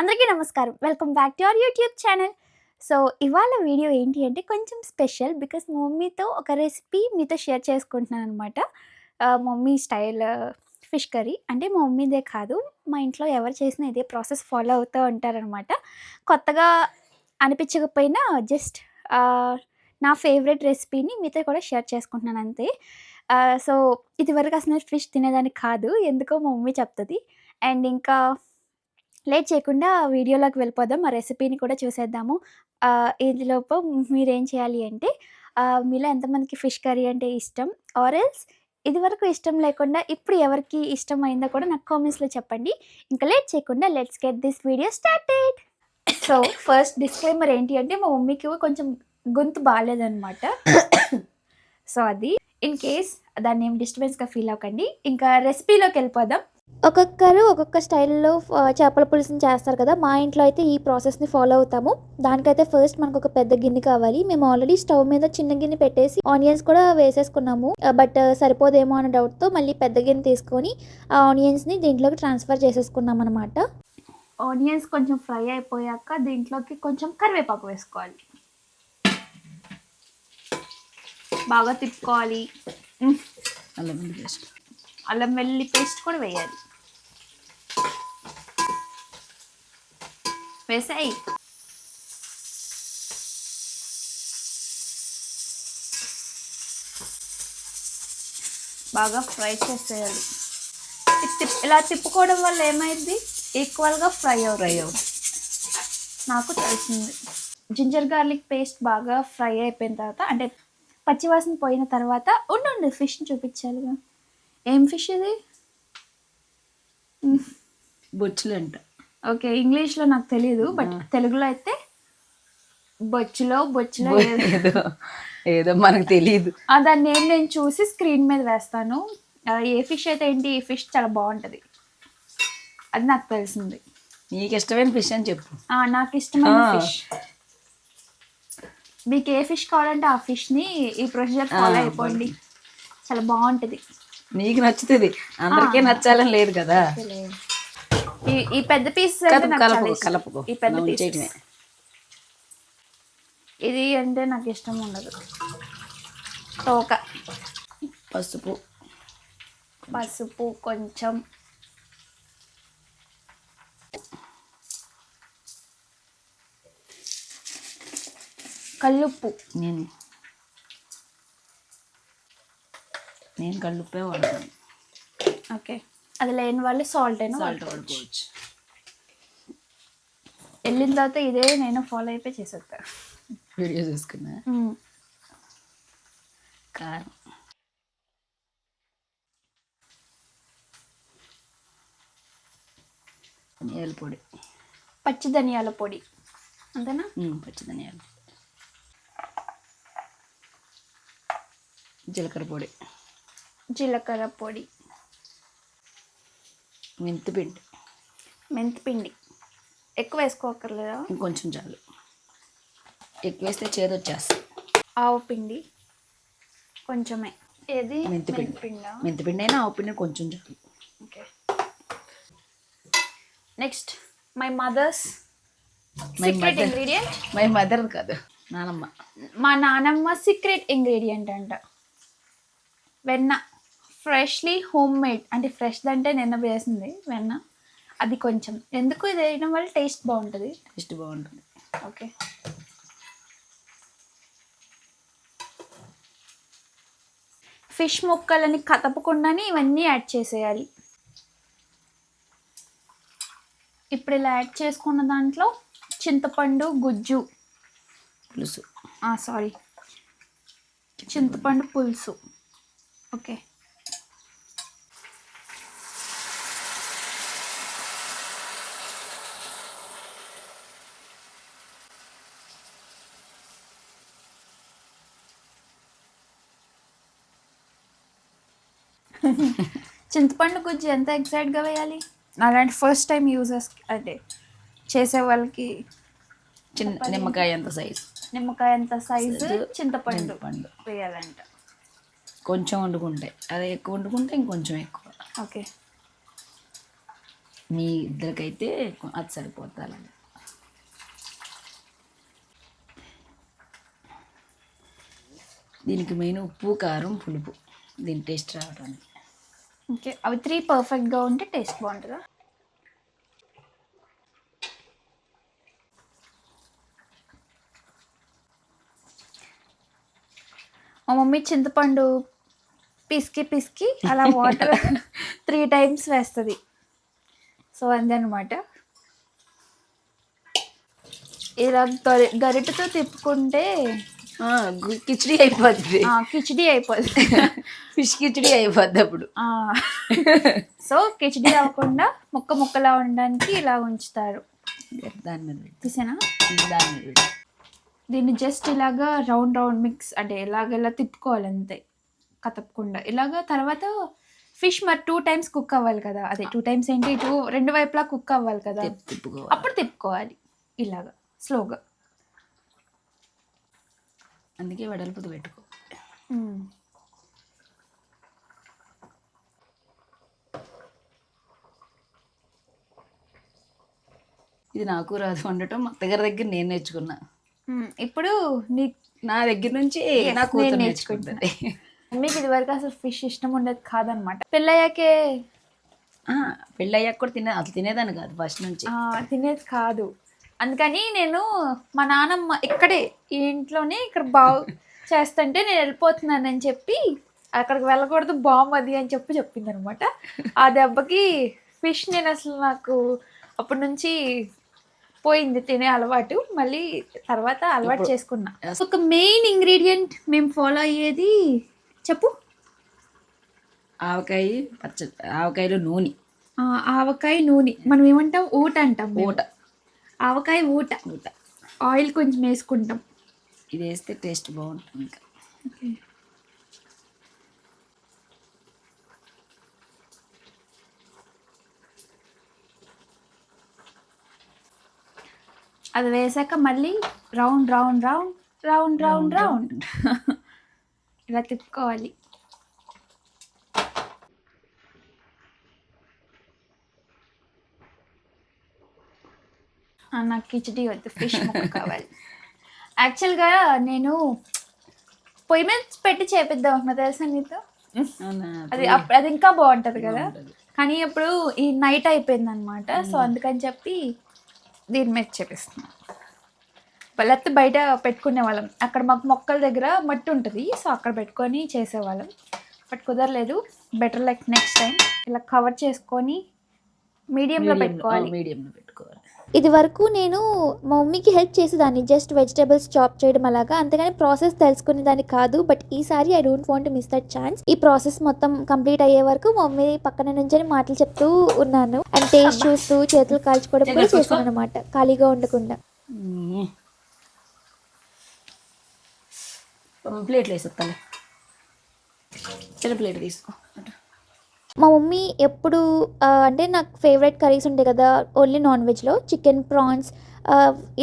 అందరికీ నమస్కారం. Welcome back to our YouTube channel so ఇవాళ వీడియో ఏంటి అంటే కొంచెం స్పెషల్ బికాస్ మమ్మీతో ఒక రెసిపీ మీతో షేర్ చేసుకుంటున్నాను అనమాట మమ్మీ స్టైల్ ఫిష్ కర్రీ అంటే మా మమ్మీదే కాదు మా ఇంట్లో ఎవరు చేసినా ఇదే ప్రాసెస్ ఫాలో అవుతూ ఉంటారనమాట కొత్తగా అనిపించకపోయినా జస్ట్ నా ఫేవరెట్ రెసిపీని మీతో కూడా షేర్ చేసుకుంటున్నాను అంతే. సో ఇదివరకు అసలు ఫిష్ తినేదానికి కాదు ఎందుకో మా మమ్మీ చెప్తుంది. అండ్ ఇంకా లేట్ చేయకుండా వీడియోలోకి వెళ్ళిపోదాం. ఆ రెసిపీని కూడా చూసేద్దాము. ఇందులోపు మీరేం చేయాలి అంటే మీలో ఎంతమందికి ఫిష్ కర్రీ అంటే ఇష్టం? ఆర్ ఎల్స్ ఇదివరకు ఇష్టం లేకుండా ఇప్పుడు ఎవరికి ఇష్టం అయిందో కూడా నాకు కామెంట్స్లో చెప్పండి. ఇంకా లేట్ చేయకుండా let's get this video started. So first disclaimer ఏంటి అంటే మా మమ్మీకి కొంచెం గొంతు బాగాలేదనమాట సో అది. ఇన్ కేస్ దాన్ని ఏం డిస్టర్బెన్స్గా ఫీల్ అవ్వకండి. ఇంకా రెసిపీలోకి వెళ్ళిపోదాం. ఒక్కొక్కరు ఒక్కొక్క స్టైల్లో చేపల పులుసుని చేస్తారు కదా. మా ఇంట్లో అయితే ఈ ప్రాసెస్ని ఫాలో అవుతాము. దానికైతే ఫస్ట్ మనకు ఒక పెద్ద గిన్నె కావాలి. మేము ఆల్రెడీ స్టవ్ మీద చిన్న గిన్నె పెట్టేసి ఆనియన్స్ కూడా వేసేసుకున్నాము. బట్ సరిపోదేమో అన్న డౌట్తో మళ్ళీ పెద్ద గిన్నె తీసుకొని ఆ ఆనియన్స్ని దీంట్లోకి ట్రాన్స్ఫర్ చేసేసుకున్నాం అనమాట ఆనియన్స్ కొంచెం ఫ్రై అయిపోయాక దీంట్లోకి కొంచెం కరివేపాకు వేసుకోవాలి. బాగా తిప్పుకోవాలి. అల్లం వెల్లుల్లి పేస్ట్. అల్లం వెల్లుల్లి పేస్ట్ కూడా వేయాలి. వేసాయి బాగా ఫ్రై చేసేయాలి. ఇలా తిప్పుకోవడం వల్ల ఏమైంది? ఈక్వల్గా ఫ్రై అవుతుంది. నాకు తెలిసింది. జింజర్ గార్లిక్ పేస్ట్ బాగా ఫ్రై అయిపోయిన తర్వాత అంటే పచ్చివాసన పోయిన తర్వాత ఉండండి ఫిష్ని చూపించాలిగా. ఏం ఫిష్ ఇది? బొచ్చులు అంట ఓకే ఇంగ్లీష్లో నాకు తెలియదు బట్ తెలుగులో అయితే బొచ్చులో బొచ్చులో ఏదో- ఏదో ఏదో మనకు తెలియదు దాన్ని ఏం నేను చూసి స్క్రీన్ మీద వేస్తాను. ఏ ఫిష్ అయితే ఏంటి ఈ ఫిష్ చాలా బాగుంటుంది. అది నాకు తెలిసింది. నీకు ఇష్టమైన ఫిష్ అని చెప్పు. ఆ, నాకు ఇష్టమైన. ఫిష్. మీకు ఏ ఫిష్ కావాలంటే ఆ ఫిష్ని ఈ ప్రొసీజర్ ఫాలో అయిపోండి. చాలా బాగుంటుంది. నీకు నచ్చుతుంది. అందరికీ నచ్చాలని లేదు కదా. ఈ ఈ పెద్ద పీస్. కలుపుకో ఈ పెద్ద చేయటమే ఇది అంటే నాకు ఇష్టం ఉండదు. తోక. పసుపు. పసుపు కొంచెం. కల్లుప్పు. నేను. నేను కళ్ళుప్పే వాడతాను. ఓకే. అది లేని వాళ్ళు సాల్ట్ అయినా సాల్ట్ వాడుకోవచ్చు. వెళ్ళిన తర్వాత ఇదే నేను ఫాలో అయిపోయి చేసేస్తా వీడియో చూసుకున్నా? కారం. ధనియాల పొడి. పచ్చి ధనియాల పొడి. అంతేనా? పచ్చి ధనియాలు జీలకర్ర పొడి. జీలకర్ర పొడి. మెంతి పిండి మెంతి పిండి ఎక్కువ వేసుకోకర్లేదా ఇంకొంచెం చాలు. ఎక్కువ వేస్తే చేదు వచ్చేస్తుంది ఆవు పిండి కొంచెమే. ఏది? మెంతి పిండి. పిండా మెంతి పిండి అయినా ఆవు పిండి కొంచెం చాలు. Okay. Next my mother's secret mother. Ingredient? My mother కాదు నానమ్మ. మా నానమ్మ సీక్రెట్ ఇంగ్రీడియంట్ అంట. వెన్న. ఫ్రెష్లీ హోమ్ మేడ్ అంటే ఫ్రెష్ అంటే నిన్న వేసింది వెన్న. అది కొంచెం. ఎందుకు ఇది వేయడం వల్ల టేస్ట్ బాగుంటుంది? టేస్ట్ బాగుంటుంది. ఓకే. ఫిష్ ముక్కలని కదపకుండానే ఇవన్నీ యాడ్ చేసేయాలి. ఇప్పుడు ఇలా యాడ్ చేసుకున్న దాంట్లో చింతపండు గుజ్జు. పులుసు. సారీ. చింతపండు పులుసు. ఓకే. చింతపండు గుజ్జు ఎంత ఎగ్జాక్ట్గా వేయాలి? అలాంటి ఫస్ట్ టైం యూజర్స్ అంటే చేసే వాళ్ళకి చిన్న నిమ్మకాయ అంత సైజు నిమ్మకాయ ఎంత సైజు చింతపండు చింతపండు. వేయాలంట. కొంచెం వండుకుంటే. అదే ఎక్కువ వండుకుంటే ఇంకొంచెం ఎక్కువ. ఓకే. మీ ఇద్దరికైతే అది సరిపోతుంది దీనికి మెయిన్ ఉప్పు కారం పులుపు. దీని టేస్ట్ రావడానికి ఓకే. అవి త్రీ పర్ఫెక్ట్గా ఉంటే టేస్ట్ బాగుంటుందా? మా మమ్మీ చింతపండు పిసికి పిసికి అలా వాటర్ త్రీ టైమ్స్ వేస్తుంది. సో అదనమాట. ఇలా గరి గరిటతో తిప్పుకుంటే కిచిడి అయిపోద్ది. ఆ, కిచిడి అయిపోతుంది ఫిష్ కిచిడి అయిపోద్ది అప్పుడు. సో కిచిడి అవ్వకుండా ముక్క ముక్కలా ఉండడానికి ఇలా ఉంచుతారు. దాని మీద పెట్టు. తీసేనా? దాని మీద. దీన్ని జస్ట్ ఇలాగా రౌండ్ రౌండ్ మిక్స్ అంటే ఇలాగ ఇలా తిప్పుకోవాలి అంతే కతపకుండా. ఇలాగ తర్వాత ఫిష్ మరి టూ టైమ్స్ కుక్ అవ్వాలి కదా. అదే టూ టైమ్స్ ఏంటి? టూ రెండు వైపులా కుక్ అవ్వాలి కదా. అప్పుడు తిప్పుకోవాలి ఇలాగా స్లోగా. అందుకే వెడల్పుది పెట్టుకో. ఇది నాకు రాదు వండటం అత్తగారి దగ్గర నేను నేర్చుకున్నా. ఇప్పుడు నీ నా దగ్గర నుంచి నా కూతురు. నేర్చుకుంటుంది. మమ్మీకి ఇది వరకు అసలు ఫిష్ ఇష్టం ఉండేది కాదనమాట. పెళ్ళయ్యాకే? ఆ, పెళ్ళయ్యాక కూడా తినే అసలు తినేదాన్ని కాదు ఫస్ట్ నుంచి. తినేది కాదు. అందుకని నేను మా నాన్నమ్మ ఇక్కడే ఈ ఇంట్లోనే ఇక్కడ బాగు చేస్తుంటే నేను వెళ్ళిపోతున్నానని చెప్పి అక్కడికి వెళ్ళకూడదు బామ్ అది అని చెప్పి చెప్పింది అనమాట ఆ దెబ్బకి ఫిష్ నేను అసలు నాకు అప్పటి నుంచి పోయింది తినే అలవాటు. మళ్ళీ తర్వాత అలవాటు చేసుకున్నా. ఒక మెయిన్ ఇంగ్రీడియంట్ మేము ఫాలో అయ్యేది చెప్పు. ఆవకాయ పచ్చ ఆవకాయలో నూనె. ఆవకాయ నూనె. మనం ఏమంటాం? ఊట అంటాం. ఊట. ఆవకాయ ఊట. ఊట. ఆయిల్ కొంచెం వేసుకుంటాం. ఇది వేస్తే టేస్ట్ బాగుంటుంది ఇంకా. అది వేసాక మళ్ళీ round round round round. Round round. ఇలా తిప్పుకోవాలి. నాకు కిచడీ వద్దు ఫిష్ ముక్క కావాలి. యాక్చువల్గా నేను పొయ్యి మీద పెట్టి చేపిద్దాం అనుకున్నా తెలుసా నీతో? అది అది ఇంకా బాగుంటది కదా. కానీ ఇప్పుడు ఈ నైట్ అయిపోయింది అనమాట సో అందుకని చెప్పి దీని మీద చేపిస్తున్నాం. లేకపోతే బయట పెట్టుకునే వాళ్ళం. అక్కడ మాకు మొక్కల దగ్గర మట్టి ఉంటుంది సో అక్కడ పెట్టుకొని చేసేవాళ్ళం. బట్ కుదరలేదు బెటర్ లైక్ నెక్స్ట్ టైం ఇలా కవర్ చేసుకొని మీడియంలో పెట్టుకోవాలి. ఆ, medium లో పెట్టుకోవాలి ఇది వరకు నేను మా మమ్మీకి హెల్ప్ చేసేదాన్ని. జస్ట్ వెజిటేబుల్స్ చాప్ చేయడం అలాగా. అంతేగాని ప్రాసెస్ తెలుసుకునే దాన్ని కాదు. బట్ ఈసారి I don't want miss that chance. ఈ ప్రాసెస్ మొత్తం కంప్లీట్ అయ్యే వరకు మమ్మీ పక్కన నుంచి మాటలు చెప్తూ ఉన్నాను. అండ్ టేస్ట్ చూస్తూ చేతులు కాల్చుకోవడం కూడా చేశాను అనమాట ఖాళీగా ఉండకుండా. ప్లేట్లు చిన్న ప్లేట్ తీసుకో. మా మమ్మీ ఎప్పుడు అంటే నాకు ఫేవరెట్ కర్రీస్ ఉంటాయి కదా ఓన్లీ నాన్ వెజ్లో చికెన్ ప్రాన్స్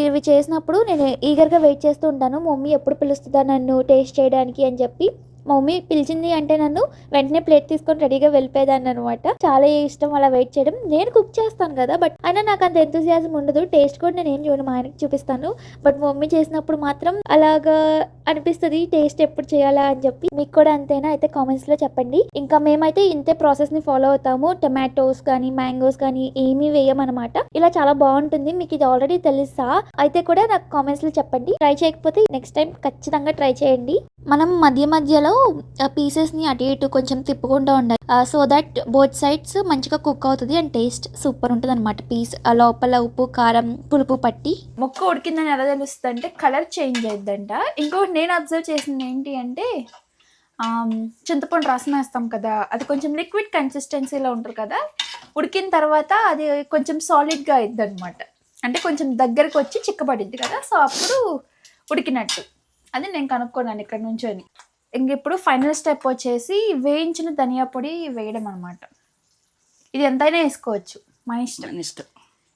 ఇవి చేసినప్పుడు నేను ఈగర్గా వెయిట్ చేస్తూ ఉంటాను. మమ్మీ ఎప్పుడు పిలుస్తుందా నన్ను టేస్ట్ చేయడానికి అని చెప్పి మమ్మీ పిలిచింది అంటే నన్ను వెంటనే ప్లేట్ తీసుకొని రెడీగా వెళ్ళిపోయేదాన్ని అనమాట చాలా ఇష్టం అలా వెయిట్ చేయడం. నేను కుక్ చేస్తాను కదా బట్ అయినా నాకు అంత ఎంతూజియాజం ఉండదు. టేస్ట్ కూడా నేను ఏం చూడను మా ఆయనకి చూపిస్తాను. బట్ మమ్మీ చేసినప్పుడు మాత్రం అలాగా అనిపిస్తుంది టేస్ట్ ఎప్పుడు చేయాలా అని చెప్పి. మీకు కూడా అంతేనా? అయితే కామెంట్స్లో చెప్పండి. ఇంకా మేమైతే ఇంతే ప్రాసెస్ని ఫాలో అవుతాము. టమాటోస్ కానీ మ్యాంగోస్ కానీ ఏమీ వేయమన్నమాట. ఇలా చాలా బాగుంటుంది. మీకు ఇది ఆల్రెడీ తెలుసా? అయితే కూడా నాకు కామెంట్స్లో చెప్పండి. ట్రై చేయకపోతే నెక్స్ట్ టైం ఖచ్చితంగా ట్రై చేయండి. మనం మధ్య మధ్యలో పీసెస్ని అటు ఇటు కొంచెం తిప్పుకుంటూ ఉండాలి. సో దట్ బోత్ సైడ్స్ మంచిగా కుక్ అవుతుంది అండ్ టేస్ట్ సూపర్ ఉంటుంది అనమాట పీస్ లోపల ఉప్పు కారం పులుపు పట్టి. మొక్క ఉడికిందని ఎలా తెలుస్తుంది అంటే కలర్ చేంజ్ అయిద్దంట. ఇంకొకటి నేను అబ్జర్వ్ చేసింది ఏంటి అంటే చింతపండు రసం వేస్తాం కదా అది కొంచెం లిక్విడ్ కన్సిస్టెన్సీలో ఉంటుంది కదా ఉడికిన తర్వాత అది కొంచెం సాలిడ్గా అయింది అనమాట అంటే కొంచెం దగ్గరకు వచ్చి చిక్కబడిద్ది కదా సో అప్పుడు ఉడికినట్టు. అది నేను కనుక్కున్నాను ఇక్కడ నుంచొని. ఇంక ఇప్పుడు ఫైనల్ స్టెప్ వచ్చేసి వేయించిన ధనియా పొడి వేయడం అనమాట ఇది ఎంతైనా వేసుకోవచ్చు మన ఇష్టం. మన ఇష్టం.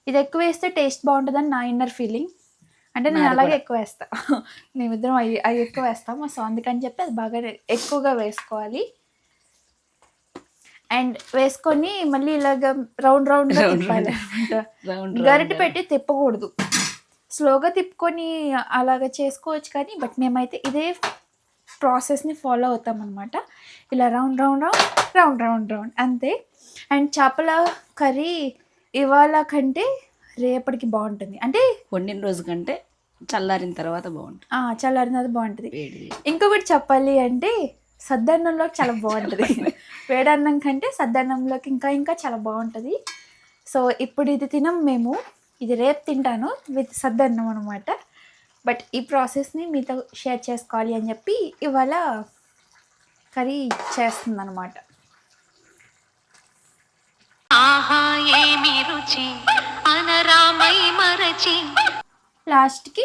ఇది ఎక్కువ వేస్తే టేస్ట్ బాగుంటుందని నా ఇన్నర్ ఫీలింగ్ అంటే నేను అలాగే. ఎక్కువ వేస్తా. మేమిద్దరం అవి అవి ఎక్కువ వేస్తాము సో అందుకని చెప్పి అది బాగా ఎక్కువగా వేసుకోవాలి. అండ్ వేసుకొని మళ్ళీ ఇలాగ రౌండ్ తిప్పాలి. రౌండ్. గరిటె పెట్టి తిప్పకూడదు. స్లోగా తిప్పుకొని అలాగ చేసుకోవచ్చు కానీ బట్ మేమైతే ఇదే ప్రాసెస్ని ఫాలో అవుతాం అనమాట ఇలా round round round round round round అంతే. అండ్ చేపల కర్రీ ఇవాళ కంటే రేపటికి బాగుంటుంది. అంటే వండిన రోజు కంటే చల్లారిన తర్వాత బాగుంటుంది. ఆ, చల్లారినది బాగుంటుంది. ఇంకొకటి చెప్పాలి అంటే సద్దన్నంలో చాలా బాగుంటుంది. వేడన్నం కంటే సద్దన్నంలోకి ఇంకా ఇంకా చాలా బాగుంటుంది. సో ఇప్పుడు ఇది తినం మేము. ఇది రేపు తింటాను విత్ సద్దన్నం అనమాట బట్ ఈ ప్రాసెస్ని మీతో షేర్ చేసుకోవాలి అని చెప్పి ఇవాళ కర్రీ చేస్తుంది అనమాట ఆహా ఏమి రుచి? అనరామై మరచి. లాస్ట్కి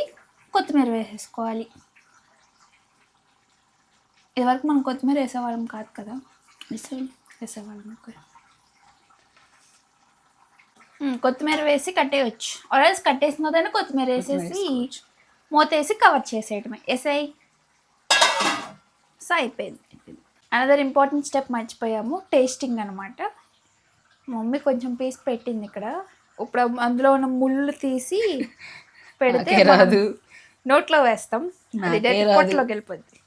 కొత్తిమీర వేసేసుకోవాలి. ఇదివరకు మనం కొత్తిమీర వేసేవాళ్ళం కాదు కదా? వేసేవాళ్ళం కొత్తిమీర వేసి కట్టేయచ్చు. ఆర్ఎల్స్ కట్టేసిన తర్వాత కొత్తిమీర వేసేసి మూత వేసి కవర్ చేసేయటమే. వేసాయి సో అయిపోయింది. అనదర్ ఇంపార్టెంట్ స్టెప్ మర్చిపోయాము. టేస్టింగ్ అనమాట మమ్మీ కొంచెం పీస్ పెట్టింది ఇక్కడ. ఇప్పుడు అందులో ఉన్న ముళ్ళు తీసి పెడితే రాదు. నోట్లో వేస్తాం. అది. పొట్టలోకి వెళ్ళిపోద్ది.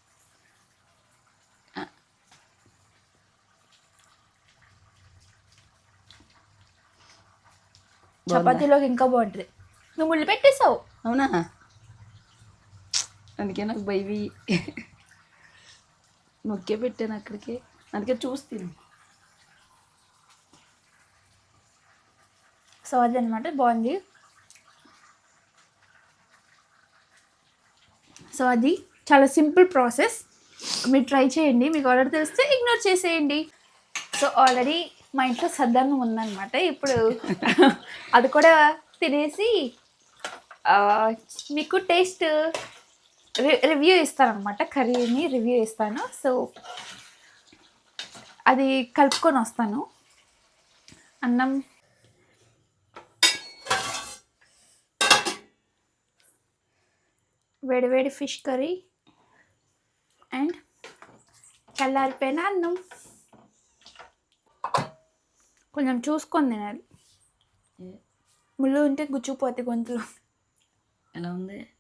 చపాతీలోకి ఇంకా బాగుంటుంది. నువ్వు ముళ్ళు పెట్టేసావు. అవునా? అందుకే నాకు బైవి నొక్కే పెట్టాను అక్కడికి. అందుకే చూస్తాను. సో అదనమాట బాగుంది. సో అది చాలా సింపుల్ ప్రాసెస్. మీరు ట్రై చేయండి మీకు ఆర్డర్ తెలిస్తే ఇగ్నోర్ చేసేయండి. సో ఆల్రెడీ మా ఇంట్లో సద్దన్నం ఉందన్నమాట. ఇప్పుడు అది కూడా తినేసి మీకు టేస్ట్ రివ్యూ ఇస్తానమాట కర్రీని రివ్యూ ఇస్తాను. సో అది కలుపుకొని వస్తాను. అన్నం. వేడివేడి ఫిష్ కర్రీ. అండ్ చల్లారిపోయిన అన్నం. కొంచెం చూసుకొని తినాలి. ముళ్ళు ఉంటే గుచ్చుకుపోతే గొంతులో. ఎలా ఉంది?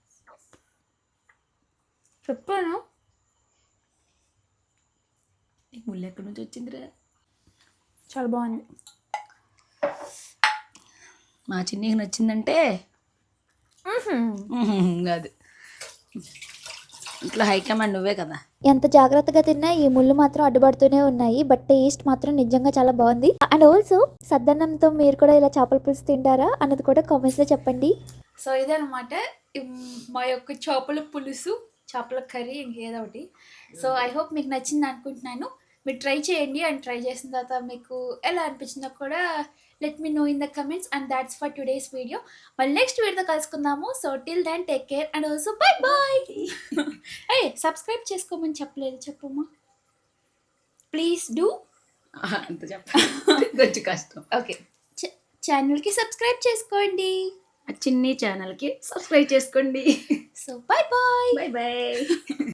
చెప్పాను. నీకు ముళ్ళు ఎక్కడి నుంచి వచ్చిందిరా? చాలా బాగుంది. మా చిన్నకి నచ్చిందంటే? కాదు. ఇంట్లో హైకమాండ్ నువ్వే కదా. ఎంత జాగ్రత్తగా తిన్నా ఈ ముళ్ళు మాత్రం అడ్డుపడుతూనే ఉన్నాయి బట్ టేస్ట్ మాత్రం నిజంగా చాలా బాగుంది. అండ్ ఆల్సో సద్దన్నంతో మీరు కూడా ఇలా చేపల పులుసు తింటారా అన్నది కూడా కామెంట్స్లో చెప్పండి. సో ఇదనమాట మా యొక్క చేపల పులుసు చేపల కర్రీ ఇంకేదో ఒకటి సో ఐ హోప్ మీకు నచ్చింది అనుకుంటున్నాను. మీరు ట్రై చేయండి అండ్ ట్రై చేసిన తర్వాత మీకు ఎలా అనిపించిందో కూడా let me know in the comments and that's for today's video మళ్ళీ నెక్స్ట్ వీడియోతో కలుసుకుందాము. So till then take care and also bye bye A subscribe చేసుకోమని చెప్పలేదు. చెప్పమ్మా. ప్లీజ్ డూ అంత చెప్ప కొంచెం కష్టం. ఓకే ఛానల్కి సబ్స్క్రైబ్ చేసుకోండి. చిన్ని ఛానల్కి సబ్స్క్రైబ్ చేసుకోండి. So bye bye bye bye